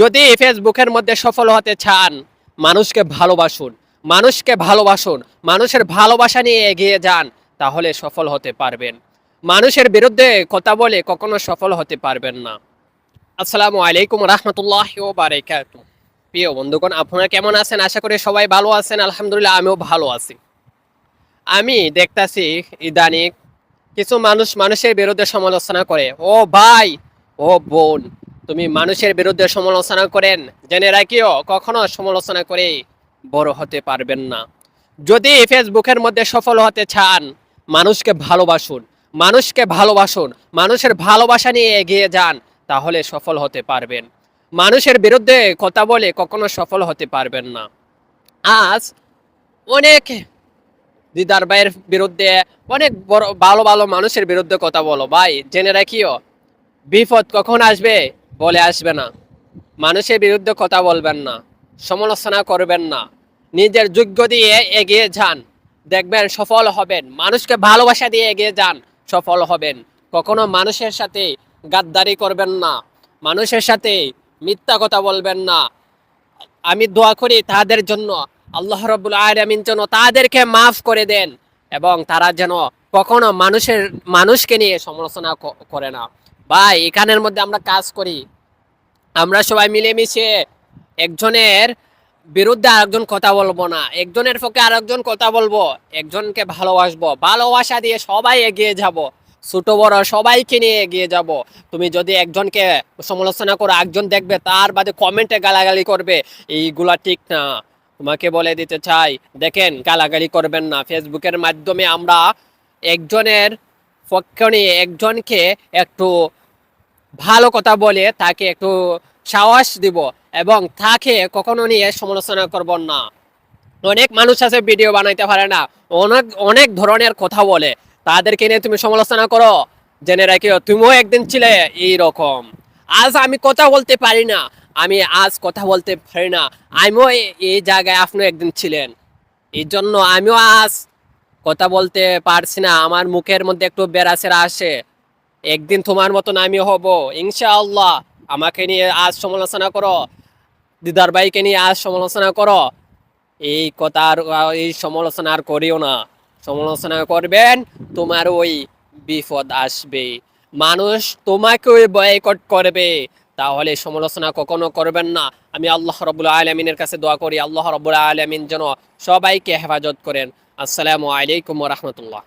যদি ফেসবুকের মধ্যে সফল হতে চান, মানুষকে ভালোবাসুন মানুষকে ভালোবাসুন, মানুষের ভালোবাসা নিয়ে এগিয়ে যান, তাহলে সফল হতে পারবেন। মানুষের বিরুদ্ধে কথা বলে কখনো সফল হতে পারবেন না। আসসালামু আলাইকুম রহমতুল্লাহ প্রিয় বন্ধুগণ, আপনারা কেমন আছেন? আশা করি সবাই ভালো আছেন। আলহামদুলিল্লাহ, আমিও ভালো আছি। আমি দেখতাছি ইদানিং কিছু মানুষ মানুষের বিরুদ্ধে সমালোচনা করে, ও ভাই, ও বোন তুমি মানুষের বিরুদ্ধে সমালোচনা করেন। জেনে রাখিও, কখনো সমালোচনা করে বড় হতে পারবেন না। যদি ফেসবুকের মধ্যে সফল হতে চান, মানুষকে ভালোবাসুন মানুষকে ভালোবাসুন, মানুষের ভালোবাসা নিয়ে এগিয়ে যান, তাহলে সফল হতে পারবেন। মানুষের বিরুদ্ধে কথা বলে কখনো সফল হতে পারবেন না। আজ অনেক দিদার ভাইয়ের বিরুদ্ধে, অনেক বড়, ভালো ভালো মানুষের বিরুদ্ধে কথা বলো। ভাই, জেনে রাখিও, বিপদ কখন আসবে? বলে আসবে না। মানুষের বিরুদ্ধে কথা বলবেন না, সমালোচনা করবেন না। নিজের যোগ্য দিয়ে এগিয়ে যান। দেখবেন সফল হবেন। মানুষকে ভালোবাসা দিয়ে এগিয়ে যান, সফল হবেন। কখনো মানুষের সাথে গাদ্দারি করবেন না। মানুষের সাথে মিথ্যা কথা বলবেন না। আমি দোয়া করি তাদের জন্য। আল্লাহ রব্বুল আলমিন যেন তাদেরকে মাফ করে দেন এবং তারা যেন কখনো মানুষের, মানুষকে নিয়ে সমালোচনা করে না। ভাই, এখানের মধ্যে আমরা কাজ করি। আমরা সবাই মিলেমিশে একজনের বিরুদ্ধে আরেকজন কথা বলব না, একজনের পক্ষে আরেকজন কথা বলব, একজনকে ভালোবাসবো, ভালোবাসা দিয়ে সবাই এগিয়ে যাব, ছোট বড় সবাইকে নিয়ে এগিয়ে যাব। তুমি যদি একজনকে সমালোচনা করো একজন দেখবে তার বাদে কমেন্টে গালাগালি করবে, এইগুলা ঠিক না। তোমাকে বলে দিতে চাই, দেখেন গালাগালি করবেন না। ফেসবুকের মাধ্যমে আমরা একজনের পক্ষ নিয়ে একজনকে একটু ভালো কথা বলে তাকে একটু সাহস দিব এবং তাকে কখনো নিয়ে সমালোচনা করব না। অনেক মানুষ আছে ভিডিও বানাইতে পারে না, অনেক অনেক ধরনের কথা বলে। তাদেরকে নিয়ে তুমি সমালোচনা করো, জেনে রাখিও, তুমিও একদিন ছিলে এইরকম। আজ আমি কথা বলতে পারি না, আমি আজ কথা বলতে পারি না, আমিও এই জায়গায় আপনিও একদিন ছিলেন। এই জন্য আমিও আজ কথা বলতে পারছি না, আমার মুখের মধ্যে একটু বেড়াচেরা আসে। একদিন তোমার মতন আমি হব, ইনশাআল্লাহ। আমাকে নিয়ে আজ সমালোচনা করো, দিদার ভাইকে নিয়ে আজ সমালোচনা করো। এই কথা আর, এই সমালোচনা আর করিও না। সমালোচনা করবেন, তোমার ওই বিপদ আসবে। মানুষ তোমাকে ওই বয়কট করবে, তাহলে সমালোচনা কখনো করবেন না। আমি আল্লাহ রবুল আলমিনের কাছে দোয়া করি, আল্লাহ রবুল আলমিন যেন সবাইকে হেফাজত করেন। আসসালামু আলাইকুম রহমতুল্লাহ।